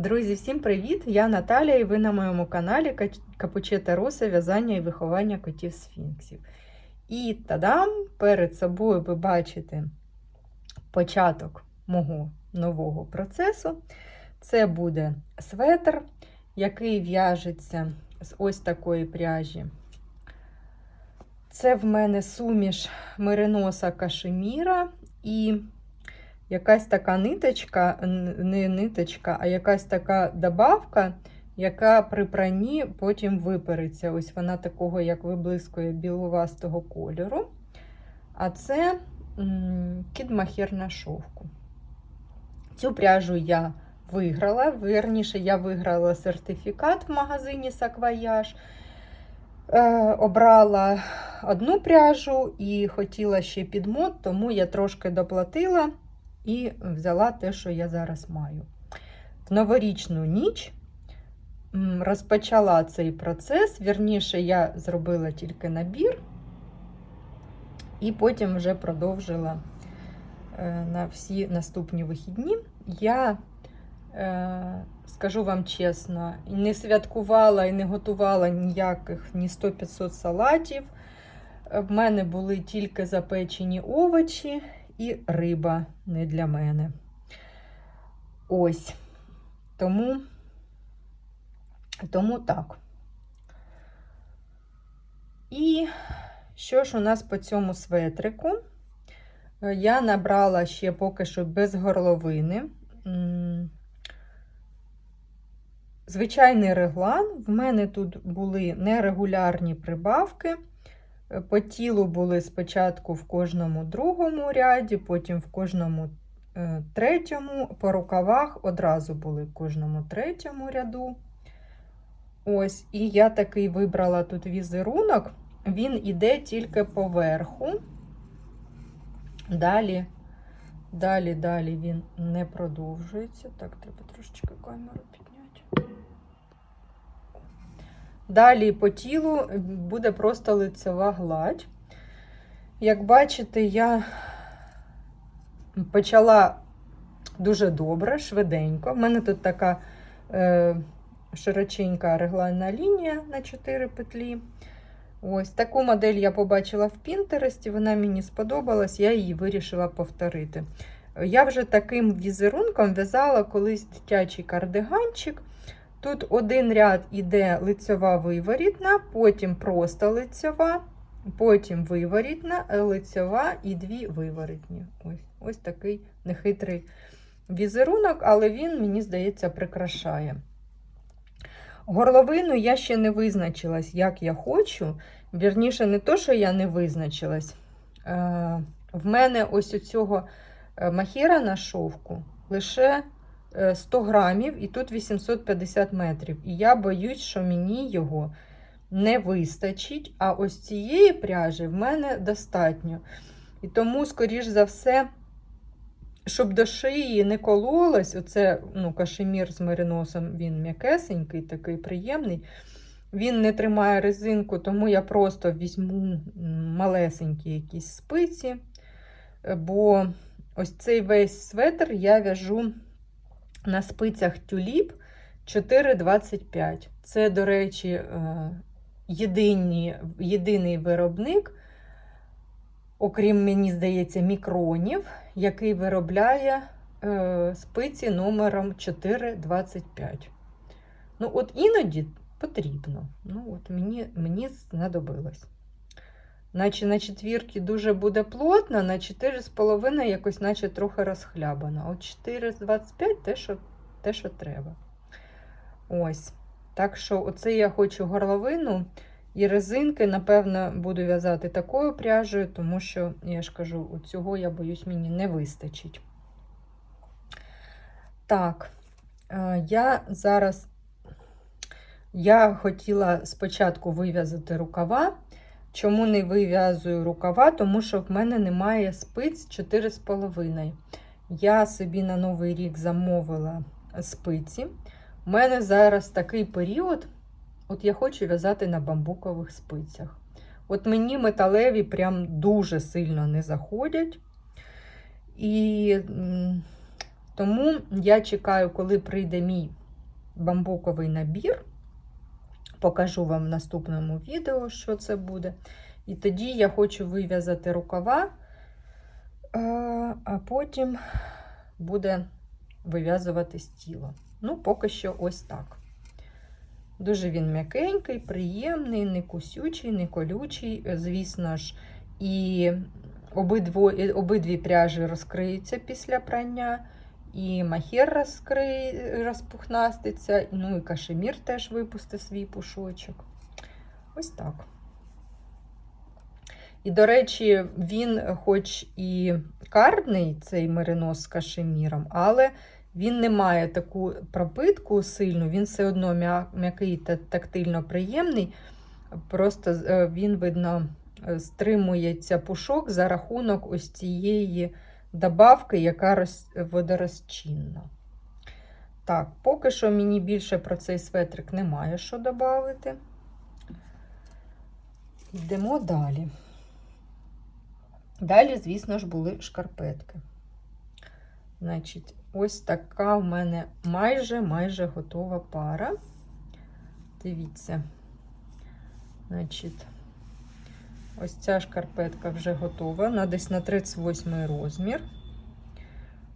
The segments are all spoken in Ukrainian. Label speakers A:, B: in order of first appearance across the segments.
A: Друзі, всім привіт! Я Наталя і ви на моєму каналі Капучета Роса в'язання і виховання котів сфінксів. І тадам! Перед собою ви бачите початок мого нового процесу. Це буде светр, який в'яжеться з ось такої пряжі. Це в мене суміш мериноса кашеміра і якась така ниточка, не ниточка, а якась така добавка, яка при пранні потім випереться. Ось вона такого, як виблискує білувастого кольору. А це кідмахер на шовку. Цю пряжу я виграла. Верніше, я виграла сертифікат в магазині Саквояж. Е, обрала одну пряжу і хотіла ще підмот, тому я трошки доплатила і взяла те, що я зараз маю. В новорічну ніч розпочала цей процес. Вірніше, я зробила тільки набір, і потім вже продовжила е, на всі наступні вихідні. Я е, Скажу вам чесно, не святкувала і не готувала ніяких ні 100-500 салатів. В мене були тільки запечені овочі і риба не для мене. Ось. Тому, тому так. І що ж у нас по цьому светрику? Я набрала ще поки що без горловини. Звичайний реглан. В мене тут були нерегулярні прибавки. По тілу були спочатку в кожному другому ряді, потім в кожному е, третьому, по рукавах одразу були в кожному третьому ряду. Ось, І я такий вибрала тут візерунок, він іде тільки поверху. Далі, далі, далі він не продовжується. Так, треба трошечки камеру підняти. Далі по тілу буде просто лицева гладь. Як бачите, я почала дуже добре, швиденько. У мене тут така е, широченька регланна лінія на 4 петлі. Ось таку модель я побачила в Пінтересті, вона мені сподобалась, я її вирішила повторити. Я вже таким візерунком в'язала колись дитячий кардиганчик. Тут один ряд іде лицьова виворітна, потім просто лицьова, потім виворітна, лицьова і дві виворітні. Ось ось такий нехитрий візерунок, але він, мені здається, прикрашає. Горловину я ще не визначилась, як я хочу. Вірніше, не то, що я не визначилась. Е, в мене ось у цього е, махіра на шовку лише 100 е, грамів, і тут 850 метрів. І я боюсь, що мені його не вистачить. А ось цієї пряжі в мене достатньо. І тому, скоріш за все, щоб до шиї не кололось, оце ну, кашемір з мериносом, він м'якесенький, такий приємний. Він не тримає резинку, тому я просто візьму малесенькі якісь спиці, бо ось цей весь светр я в'яжу на спицях тюліп 4,25. Це, до речі, е, єдині, єдиний виробник, окрім, мені здається, мікронів, який виробляє е, спиці номером 4,25. Ну, от іноді потрібно. Ну, от Мені мені знадобилось. Наче на четвірки дуже буде плотно, на 4,5 якось наче трохи розхлябано. От 4,25 те, що те, що треба. Ось. Так що, оце я хочу горловину і резинки, напевно, буду в'язати такою пряжею, тому що, я ж кажу, цього, я боюсь, мені не вистачить. Так, е, я зараз я хотіла спочатку вив'язати рукава. Чому не вив'язую рукава? Тому що в мене немає спиць 4,5. Я собі на Новий рік замовила спиці. У мене зараз такий період, от я хочу в'язати на бамбукових спицях. От мені металеві прям дуже сильно не заходять. І тому я чекаю, коли прийде мій бамбуковий набір. Покажу вам в наступному відео, що це буде. І тоді я хочу вив'язати рукава, е, а потім буде вив'язуватись тіло. Ну, поки що ось так. Дуже він м'якенький, приємний, не кусючий, не колючий. Звісно ж, і обидво, і обидві пряжі розкриються після прання, і махер розкри... розпухнаститься, ну і кашемір теж випустить свій пушочок. Ось так. І, до речі, він, хоч і карний, цей меринос з кашеміром, але він не має таку пропитку сильну, він все одно м'який та тактильно приємний. Просто е, він, видно, стримується пушок за рахунок ось цієї добавки, яка роз... водорозчинна. Так, поки що мені більше про цей светрик немає що додати. Йдемо далі. Далі, звісно ж, були шкарпетки. Значить, ось така в мене майже майже готова пара. Дивіться, значить, ось ця шкарпетка вже готова, на десь на 38 розмір.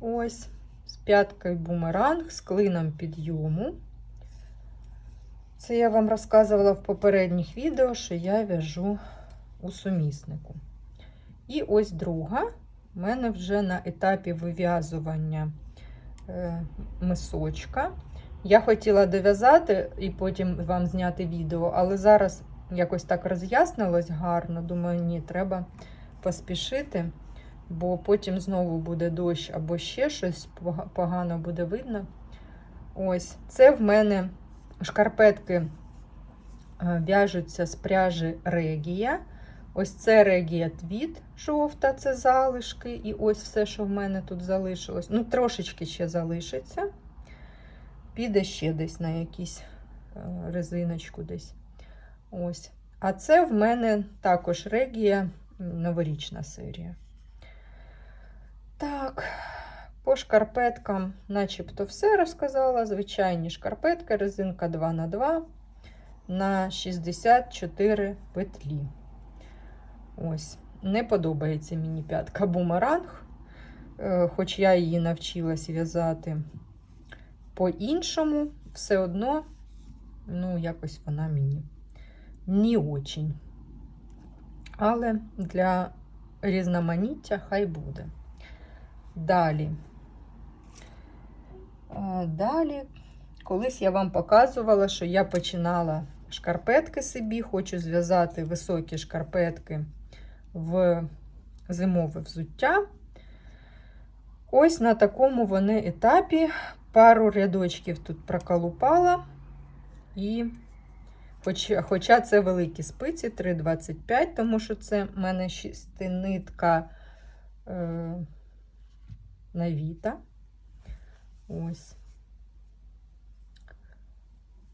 A: Ось, з п'яткою бумеранг, з клином підйому. Це я вам розказувала в попередніх відео, що я в'яжу у суміснику. І ось друга, в мене вже на етапі вив'язування е, мисочка. Я хотіла дов'язати і потім вам зняти відео, але зараз якось так роз'яснилось гарно. Думаю, ні, треба поспішити, бо потім знову буде дощ або ще щось погано буде видно. Ось, це в мене шкарпетки е, в'яжуться з пряжі Регія. Ось це регія твіт жовта, це залишки. І ось все, що в мене тут залишилось. Ну, трошечки ще залишиться. Піде ще десь на якусь е, резиночку десь. Ось. А це в мене також регія, новорічна серія. Так, по шкарпеткам, начебто, все розказала. Звичайні шкарпетки, резинка 2х2 на 64 петлі. Ось, не подобається мені п'ятка бумеранг, е, хоч я її навчилась в'язати по-іншому, все одно, ну, якось вона мені не очень. Але для різноманіття хай буде. Далі. Е, далі, колись я вам показувала, що я починала шкарпетки собі, хочу зв'язати високі шкарпетки в зимове взуття. Ось на такому вони етапі. Пару рядочків тут проколупала. І, Хоча це великі спиці, 3,25, тому що це в мене шістинитка е, навіта. Ось.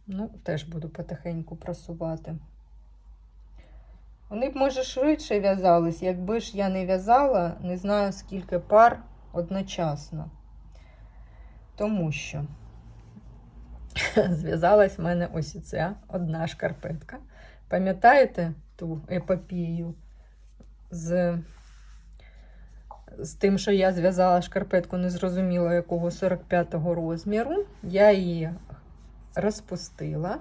A: Ну, теж буду потихеньку просувати. Вони б, може, швидше в'язались, якби ж я не в'язала, не знаю, скільки пар одночасно. Тому що зв'язалась в мене ось ця одна шкарпетка. Пам'ятаєте ту епопію з з тим, що я зв'язала шкарпетку, незрозуміло якого 45-го розміру. Я її розпустила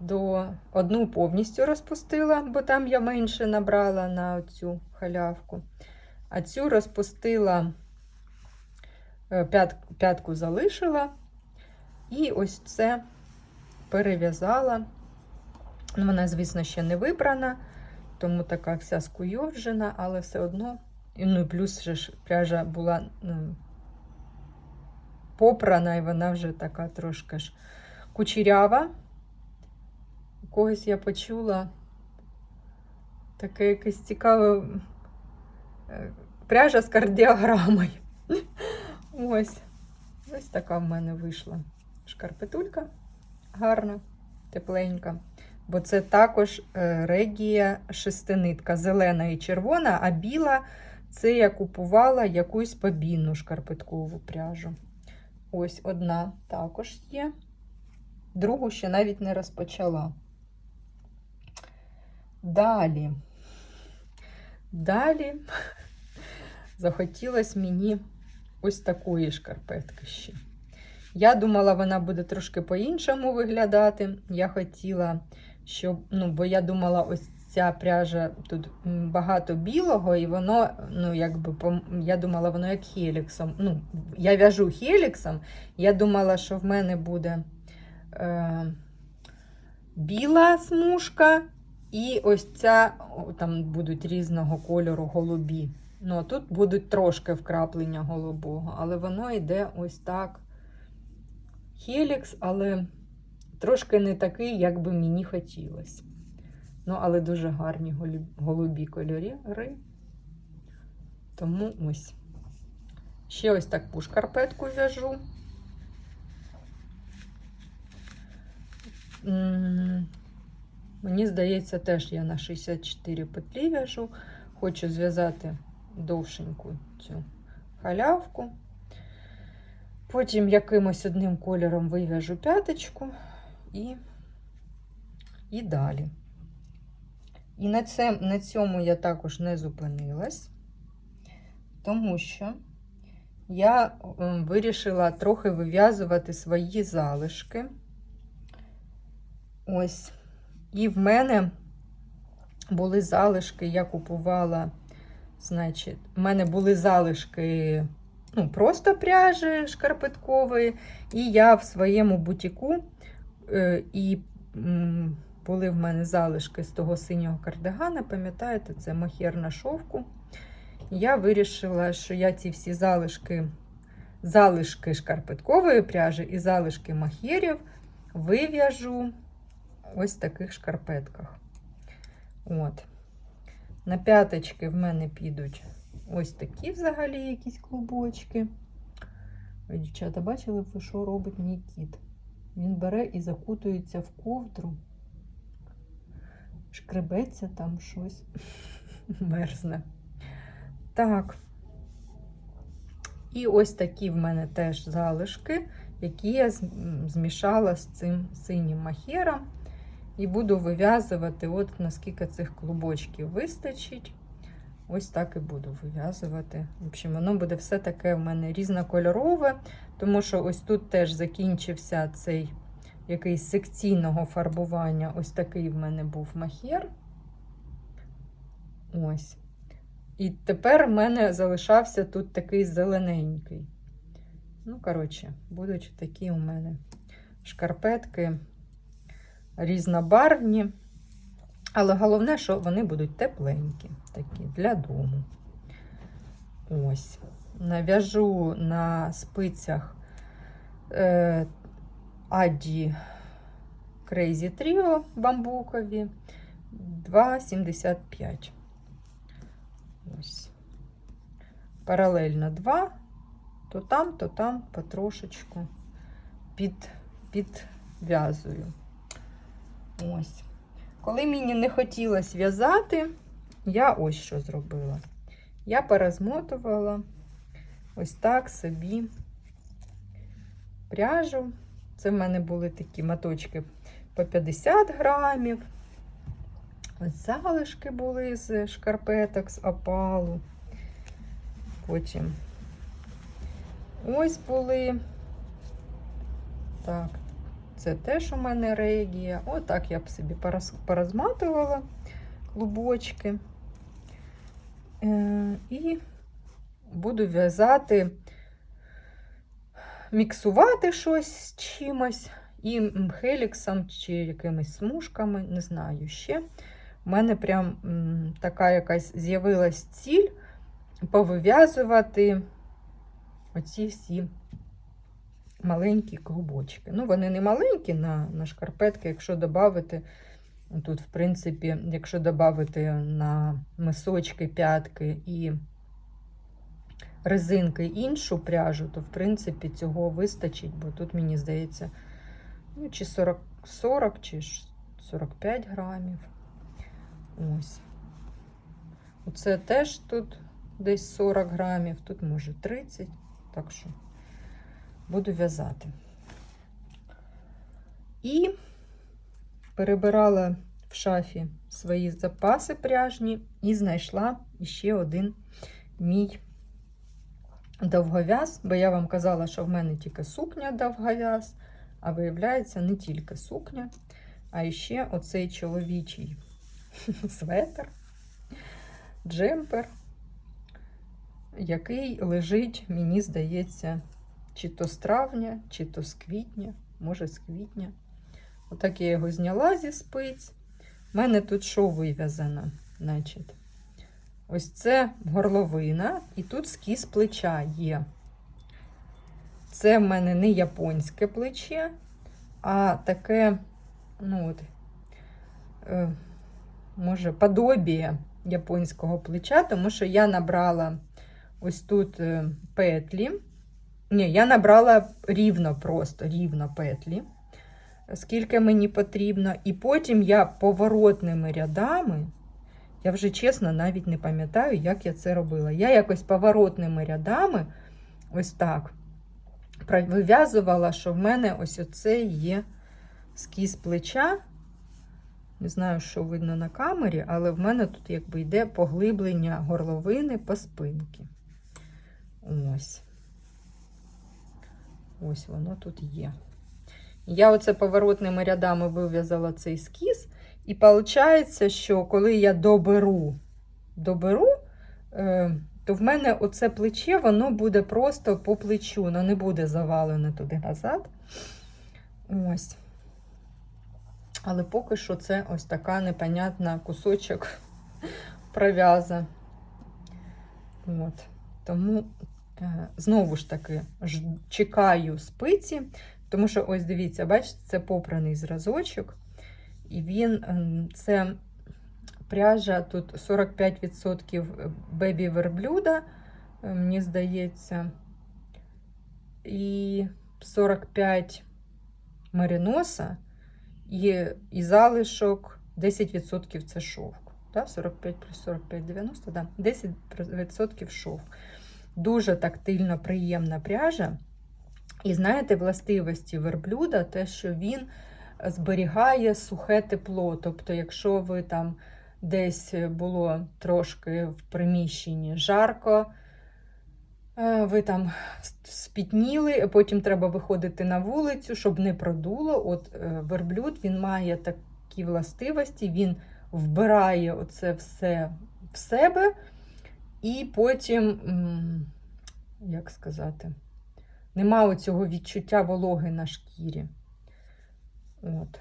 A: до одну повністю розпустила, бо там я менше набрала на цю халявку. А цю розпустила, е, п'ят, п'ятку залишила. І ось це перев'язала. Ну, вона, звісно, ще не вибрана, тому така вся скуйовджена, але все одно. Ну і плюс ж пряжа була ну, попрана, і вона вже така трошки ж кучерява У когось я почула таке якесь цікаве е, пряжа з кардіограмою. Ось. Ось така в мене вийшла шкарпетулька гарна, тепленька. Бо це також е, регія шестинитка, зелена і червона, а біла це я купувала якусь побінну шкарпеткову пряжу. Ось одна також є. Другу ще навіть не розпочала. Далі. Далі захотілося мені ось такої шкарпетки ще. Я думала, вона буде трошки по-іншому виглядати. Я хотіла, щоб, ну, бо я думала, ось ця пряжа тут багато білого, і воно, ну, якби, я думала, воно як хеліксом. Ну, я в'яжу хеліксом. Я думала, що в мене буде е, біла смужка, і ось ця, там будуть різного кольору голубі. Ну, а тут будуть трошки вкраплення голубого, але воно йде ось так. Хелікс, але трошки не такий, як би мені хотілося. Ну, але дуже гарні голубі кольори. Тому ось. Ще ось таку шкарпетку в'яжу. Мені здається, теж я на 64 петлі в'яжу. Хочу зв'язати довшеньку цю халявку. Потім якимось одним кольором вив'яжу п'яточку і, і далі. І на, це, на цьому я також не зупинилась, тому що я е, вирішила трохи вив'язувати свої залишки. Ось. І в мене були залишки, я купувала, значить, в мене були залишки ну, просто пряжі шкарпеткової, і я в своєму бутіку е, і були в мене залишки з того синього кардигана, пам'ятаєте, це мохер на шовку. Я вирішила, що я ці всі залишки, залишки шкарпеткової пряжі і залишки махерів вив'яжу ось в таких шкарпетках. От. На п'яточки в мене підуть ось такі взагалі якісь клубочки. Ви, дівчата, бачили, б ви, що робить мій кіт? Він бере і закутується в ковдру, шкребеться там щось, мерзне. Так. І ось такі в мене теж залишки, які я змішала з цим синім махером. І буду вив'язувати, от наскільки цих клубочків вистачить. Ось так і буду вив'язувати. В общем, воно буде все таке в мене різнокольорове, тому що ось тут теж закінчився цей якийсь секційного фарбування. Ось такий в мене був махер. Ось. І тепер в мене залишався тут такий зелененький. Ну, коротше, будуть такі у мене шкарпетки різнобарвні. Але головне, що вони будуть тепленькі, такі для дому. Ось. Нав'яжу на спицях е, Аді Crazy Trio бамбукові 2,75. Ось. Паралельно 2, то там, то там потрошечку під, підв'язую. Ось. Коли мені не хотілося в'язати, я ось що зробила. Я порозмотувала ось так собі пряжу. Це в мене були такі моточки по 50 грамів. Ось залишки були з шкарпеток, з опалу. Потім ось були. Так, це теж у мене регія. Отак я б собі порозматувала клубочки. Е, І буду в'язати, міксувати щось з чимось. І хеліксом чи якимись смужками, не знаю ще. У мене прям така якась з'явилась ціль повив'язувати оці всі маленькі клубочки. Ну, вони не маленькі на, на шкарпетки, якщо додати, тут, в принципі, якщо додати на мисочки, п'ятки і резинки іншу пряжу, то в принципі цього вистачить, бо тут, мені здається, ну, чи 40, 40 чи 45 грамів. Ось. Оце теж тут десь 40 грамів, тут може 30. Так що буду в'язати. І перебирала в шафі свої запаси пряжні і знайшла ще один мій довгов'яз, бо я вам казала, що в мене тільки сукня довгов'яз, а виявляється, не тільки сукня, а ще оцей чоловічий светр, джемпер, який лежить, мені здається, чи то з травня, чи то з квітня, може з квітня. Отак я його зняла зі спиць. У мене тут що вив'язано? Значить, ось це горловина, і тут скіз плеча є. Це в мене не японське плече, а таке, ну от, е, може, подобіє японського плеча, тому що я набрала ось тут е, петлі. Ні, я набрала рівно просто, рівно петлі, скільки мені потрібно. І потім я поворотними рядами, я вже чесно навіть не пам'ятаю, як я це робила. Я якось поворотними рядами, ось так, вив'язувала, що в мене ось оце є скіз плеча. Не знаю, що видно на камері, але в мене тут якби йде поглиблення горловини по спинці. Ось. Ось воно тут є. Я оце поворотними рядами вив'язала цей скіз. І виходить, що коли я доберу, доберу, е, то в мене оце плече, воно буде просто по плечу, воно не буде завалене туди назад. Ось. Але поки що це ось така непонятна кусочок пров'яза. От. Тому, знову ж таки, чекаю спиці, тому що, ось дивіться, бачите, це попраний зразочок. І він, ем, це пряжа тут 45% бебі верблюда, е, мені здається, і 45 мериноса, і, і залишок 10% це шовк. Да? 45 плюс 45, 90, да? 10% шовк. Дуже тактильно приємна пряжа. І знаєте, властивості верблюда, те, що він зберігає сухе тепло. Тобто, якщо ви там десь було трошки в приміщенні жарко, е, ви там спітніли, а потім треба виходити на вулицю, щоб не продуло. От е, верблюд він має такі властивості, він вбирає оце все в себе, і потім, як сказати, нема цього відчуття вологи на шкірі. От.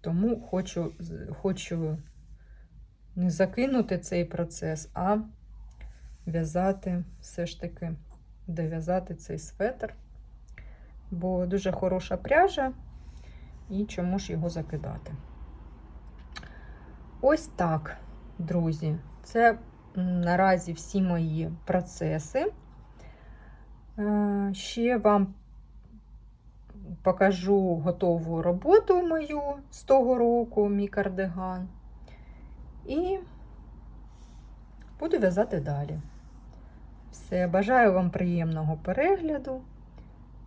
A: Тому хочу, хочу не закинути цей процес, а в'язати все ж таки, дов'язати цей светр, бо дуже хороша пряжа, і чому ж його закидати. Ось так, друзі, це наразі всі мої процеси. Е, ще вам покажу готову роботу мою з того року, мій кардиган. І буду в'язати далі. Все, бажаю вам приємного перегляду.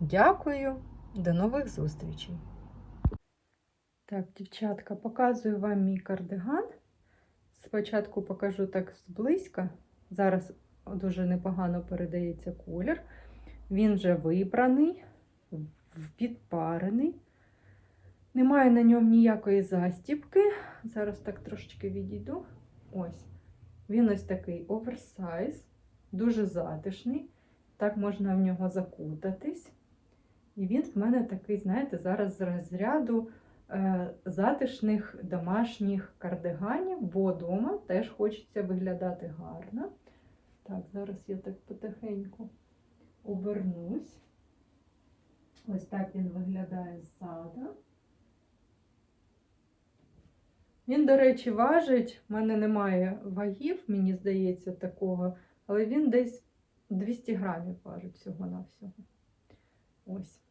A: Дякую, до нових зустрічей. Так, дівчатка, показую вам мій кардиган. Спочатку покажу так зблизька. Зараз дуже непогано передається колір. Він вже вибраний, підпарений. Немає на ньому ніякої застіпки. Зараз так трошечки відійду. Ось. Він ось такий оверсайз, дуже затишний. Так можна в нього закутатись. І він в мене такий, знаєте, зараз з розряду затишних домашніх кардиганів, бо вдома теж хочеться виглядати гарно. Так, зараз я так потихеньку обернусь. Ось так він виглядає ззаду. Він, до речі, важить, в мене немає вагів, мені здається, такого, але він десь 200 грамів важить всього-навсього. Ось.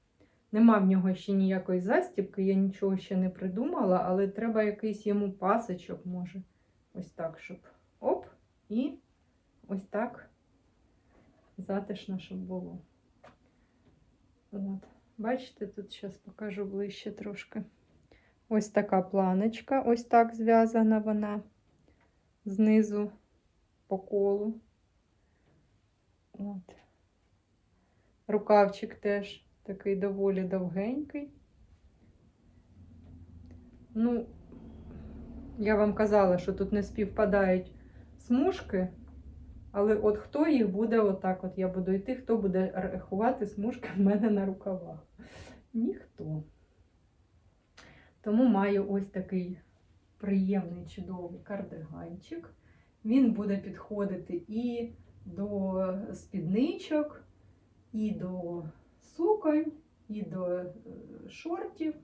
A: Нема в нього ще ніякої застібки, я нічого ще не придумала, але треба якийсь йому пасочок, може. Ось так, щоб оп, і ось так затишно, щоб було. От. Бачите, тут зараз покажу ближче трошки. Ось така планочка, ось так зв'язана вона знизу по колу. От. Рукавчик теж такий доволі довгенький. Ну, я вам казала, що тут не співпадають смужки, але от хто їх буде отак, от я буду йти, хто буде рахувати смужки в мене на рукавах? Ніхто. Тому маю ось такий приємний чудовий кардиганчик. Він буде підходити і до спідничок, і до суконь, і до е, шортів.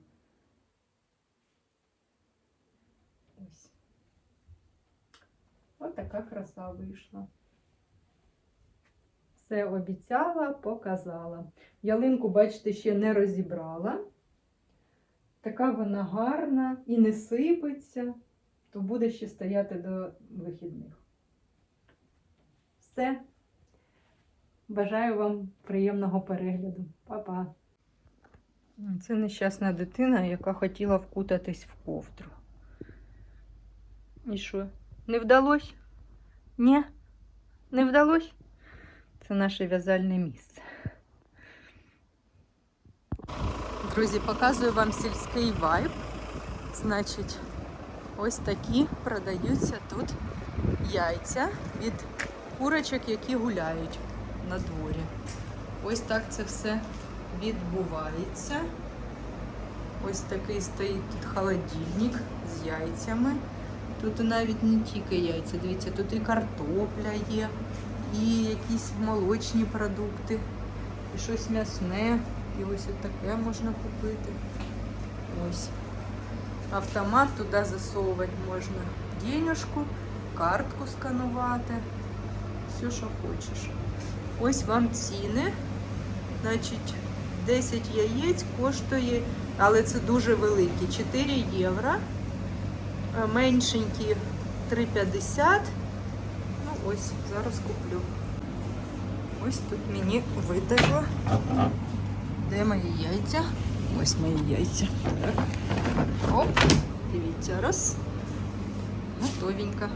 A: Ось. Ось така краса вийшла. Все обіцяла, показала. Ялинку, бачите, ще не розібрала. Така вона гарна і не сипеться, то буде ще стояти до вихідних. Все. Бажаю вам приємного перегляду. Па-па. Це нещасна дитина, яка хотіла вкутатись в ковдру. І що? Не вдалося? Ні? Не вдалося? Це наше в'язальне місце. Друзі, показую вам сільський вайб. Значить, ось такі продаються тут яйця від курочок, які гуляють на дворі. Ось так це все відбувається. Ось такий стоїть тут холодильник з яйцями. Тут навіть не тільки яйця, дивіться, тут і картопля є, і якісь молочні продукти, і щось м'ясне. І ось таке можна купити. Ось. Автомат туди засовувати можна денежку, картку сканувати. Все, що хочеш. Ось вам ціни. Значить, 10 яєць коштує, але це дуже великі, 4 євро. Е, Меншенькі 3,50. Ну ось, зараз куплю. Ось тут мені видало. Де мої яйця? Ось мої яйця. Так. Оп, дивіться, раз. Готовенько.